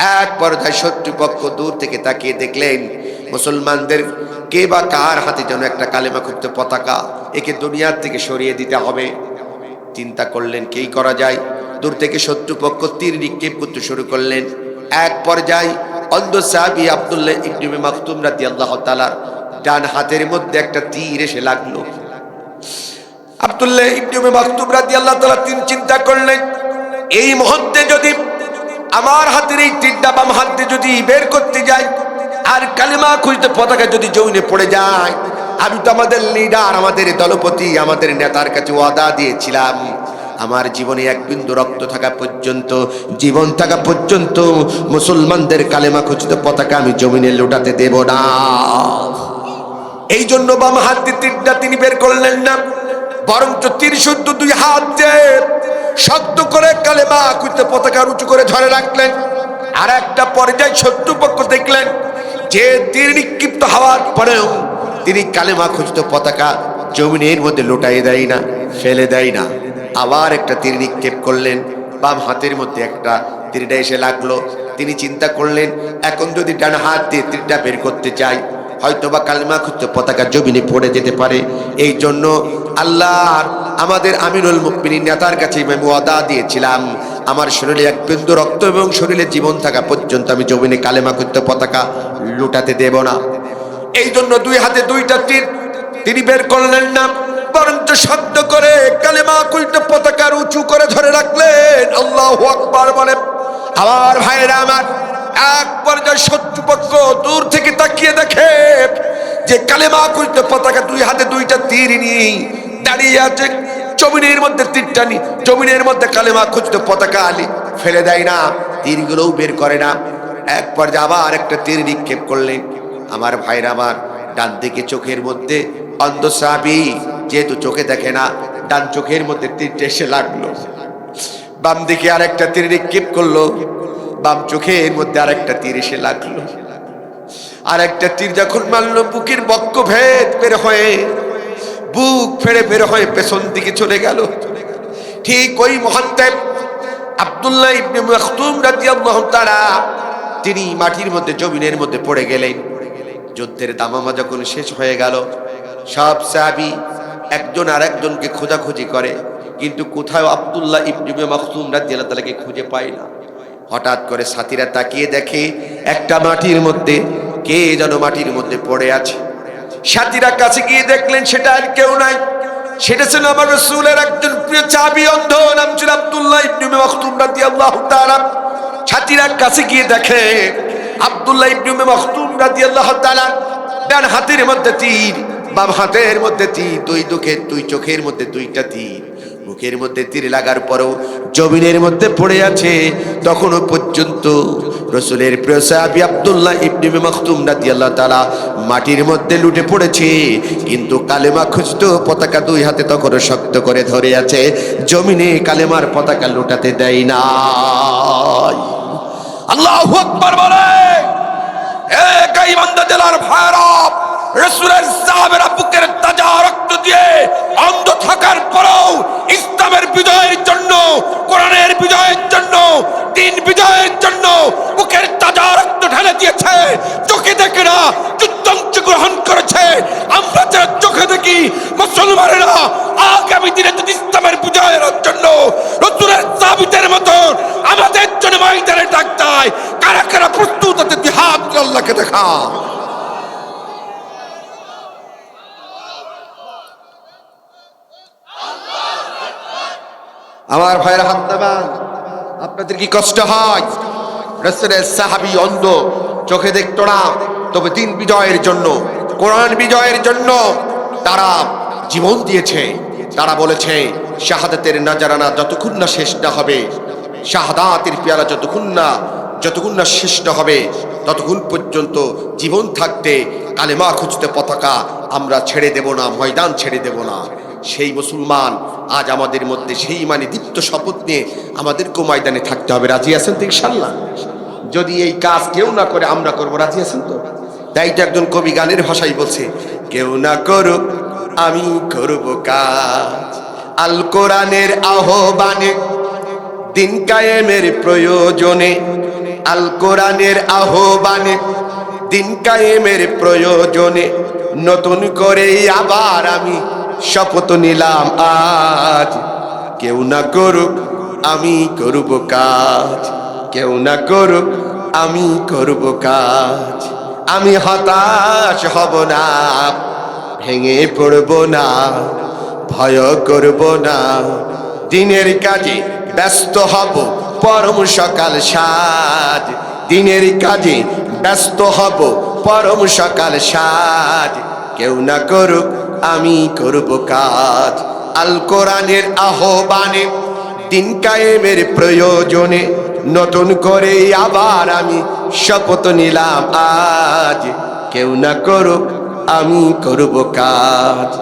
এক পর্যায়ে শত্রুপক্ষ দূর থেকে তাকিয়ে দেখলেন, মুসলমানদের কে বা কার হাতে যেন একটা কালেমা খুঁজতে পতাকা একে দুনিয়ার থেকে সরিয়ে দিতে হবে। চিন্তা করলেন কেই করা যায়? দূর থেকে শত্রুপক্ষ তীর নিক্ষেপ করতে শুরু করলেন। এক পর্যায়ে অন্ধ সাহাবি আব্দুল্লাহ ইবনে মাকতুম রাদিয়াল্লাহু তাআলার ডান হাতের মধ্যে একটা তীর এসে লাগল। আব্দুল্লাহ ইবনে মাকতুম রাদিয়াল্লাহু তাআলা তিন চিন্তা করলেন, এই মুহূর্তে যদি আমার হাতের এই তীরটা বাম হাতে যদি বের করতে যাই, আর কালিমা খুঁজতে পতাকা যদি জমিনে পড়ে যায়, আমি তো আমাদের লিডার আমাদের দলপতি, আমাদের নেতার কাছে ওয়াদা দিয়েছিলাম। আমার জীবনে এক বিন্দু রক্ত থাকা পর্যন্ত, জীবন থাকা পর্যন্ত মুসলমানদের কালেমা খুঁজতে পতাকা আমি জমিনে লোটাতে দেব না। এই জন্য বাম হাত তীরটা তিনি বের করলেন না। বরঞ্চ তীর শুদ্ধ দুই হাত শক্ত করে কালেমা খুঁজতে পতাকা উঁচু করে ধরে রাখলেন। আর একটা পর্যায়ে শত্রুপক্ষ দেখলেন যে তীর নিক্ষিপ্ত হওয়ার পরেও তিনি কালেমা খুঁজত পতাকা জমিনের মধ্যে লুটাই দেয় না, ফেলে দেয় না। আবার একটা তীর নিক্ষেপ করলেন, বাম হাতের মধ্যে একটা তীরটা এসে লাগল। তিনি চিন্তা করলেন, এখন যদি ডান হাত দিয়ে তীরটা বের করতে চাই হয়তো বা কালিমা খুঁজতে পতাকা জমিনে পড়ে যেতে পারে। এই জন্য আল্লাহর, আমাদের আমিনুল মুকমিনী নেতার কাছে আমি ওয়াদা দিয়েছিলাম, আমার শরীরে এক বিন্দু রক্ত এবং শরীরে জীবন থাকা পর্যন্ত আমি জমিনে কালেমা খুঁজতে পতাকা লুটাতে দেব না। এই জন্য দুই হাতে দুইটা তীর, তিনি বের করলেন না, বরঞ্চ শব্দ করে কালেমা খুঁজতে পতাকার উঁচু করে ধরে রাখলেন। আল্লাহ আকবার বলে আমার ভাইরা আমার এক পর্যায়ে শত্রুপক্ষ দূর থেকে তাকিয়ে দেখে যে কালেমা খুঁজতে পতাকা দুই হাতে, দুইটা তীর নিয়ে দাঁড়িয়ে আছে, জমিনের মধ্যে তীরটা নি, জমিনের মধ্যে কালেমা খুঁজতে পতাকা আলি ফেলে দেয় না, তীরগুলোও বের করে না। এক পর্যায়ে আবার একটা তীর নিক্ষেপ করলেন আমার ভাইরা আমার ডান দিকে চোখের মধ্যে অন্ধ যেহেতু চোখে দেখে না, ডান চোখের মধ্যে তীরটা এসে লাগল। বাম দিকে আরেকটা তীর নিক্ষেপ করল। বাম চোখের মধ্যে আরেকটা তীর এসে লাগল। আর একটা তীর যখন মারলো, বুকের বক্ষ ভেদ বের হয়ে, বুক ফেড়ে বের হয়ে পেছন দিকে চলে গেল। ঠিক ওই মুহূর্তে আব্দুল্লাহ ইবনে মাখতুম রাদিয়াল্লাহু তাআলা, তিনি মাটির মধ্যে, জমিনের মধ্যে পড়ে গেলেন। যুদ্ধের দামামা যখন শেষ হয়ে গেল, সব সাহাবী একজন আর একজনকে খোঁজাখুঁজি করে। কিন্তু কোথাও আব্দুল্লাহ ইবনে মাখতুম রাদিয়াল্লাহু তাআলাকে খুঁজে পায় না। হঠাৎ করে সাথীরা তাকিয়ে দেখে, একটা মাটির মধ্যে, কে যেন মাটির মধ্যে পড়ে আছে। সাথীরা কাছে গিয়ে দেখলেন সেটা আর কেউ নাই। সেটা ছিল আমার রসুলের একজন প্রিয় চাবি অন্ধ, নাম ছিল আব্দুল্লাহ ইবনে মাখতুম রাদিয়াল্লাহু তাআলা। সাথীরা কাছে গিয়ে দেখে, আব্দুল্লাহ ইবনে মাখতুম রাদিয়াল্লাহু তাআলা ডান হাতের মধ্যে তীর বাম হাতের মধ্যে তীর দুই দুঃখের, দুই চোখের মধ্যে দুইটা তীর মুখের মধ্যে তীর লাগার পরেও জমিনের মধ্যে পড়ে আছে। তখনও পর্যন্ত রসুলের প্রিয় সাহাবি আবদুল্লাহ ইবনে মাখতুম রাদিয়াল্লাহু তাআলা মাটির মধ্যে লুটে পড়েছে। কিন্তু কালেমা খুঁজতো, পতাকা দুই হাতে তখনও শক্ত করে ধরে আছে। জমিনে কালেমার পতাকা লুটাতে দেয় না আল্লাহ আকবার বলে এক ইমানদার জেলার ভাইরা, রসুলের সাহাবেরা রক্ত দিয়ে অন্ধ থাকার পরেও ইসলামের বিজয়ের জন্য, কোরআনের বিজয়ের জন্য, দিন বিজয়ের জন্য বুকের তাজা রক্ত ঢেলে দিয়েছে। চোখে দেখে না যুদ্ধ গ্রহণ করেছে। আমরা যারা চোখে দেখি, মুসলমানেরা আগামী দিনে যদি ইসলামের বিজয়ের জন্য রসুলের সাবিতের মতো আমাদের জন্য ময়দানে ডাক কারা কারা প্রস্তুত আছে করে আল্লাহকে দেখা। আমার ভাইয়ের হাত আপনাদের কি কষ্ট হয়? রসুলের সাহাবি অন্ধ, চোখে দেখতো না। তবে দিন বিজয়ের জন্য, কোরআন বিজয়ের জন্য তারা জীবন দিয়েছে। তারা বলেছে, শাহাদাতের নাজারানা যতক্ষণ না শেষ না হবে, শাহাদাতের পেয়ালা যতক্ষণ না যতক্ষণ না শেষ না হবে, ততক্ষণ পর্যন্ত জীবন থাকতে কালেমা খুঁজতে পতাকা আমরা ছেড়ে দেব না, ময়দান ছেড়ে দেব না। সেই মুসলমান আজ আমাদের মধ্যে সেই মানে দীপ্ত শপথ নিয়ে আমাদেরকেও ময়দানে থাকতে হবে। রাজি আছেন তো ইনশাল্লাহ যদি এই কাজ কেউ না করে, আমরা করব। রাজি আছেন তো? তাই তো একজন কবি গানের ভাষায় বলছে, কেউ না করুক, আমি করব কাজ। আল কোরআনের আহ্বানে, দিন কায়েমের প্রয়োজনে, আল কোরআনের আহ্বানে, দিন কায়েমের প্রয়োজনে, নতুন করে আবার আমি শপথ নিলাম আজ। কেউ না করুক, আমি করব কাজ। কেউ না করুক, আমি করব কাজ। আমি হতাশ হব না, ভেঙে পড়ব না, ভয় করব না। দিনের কাজে ব্যস্ত হব, পরম সকাল সাজ। দিনের কাজে ব্যস্ত হব, পরম সকাল সাজ। কেউ না করুক আমি করব কাজ। আল কোরআনের আহ্বানে, দিন কায়েমের প্রয়োজনে নতুন করে আবার আমি শপথ নিলাম আজ। কেউ না করুক, আমি করব কাজ।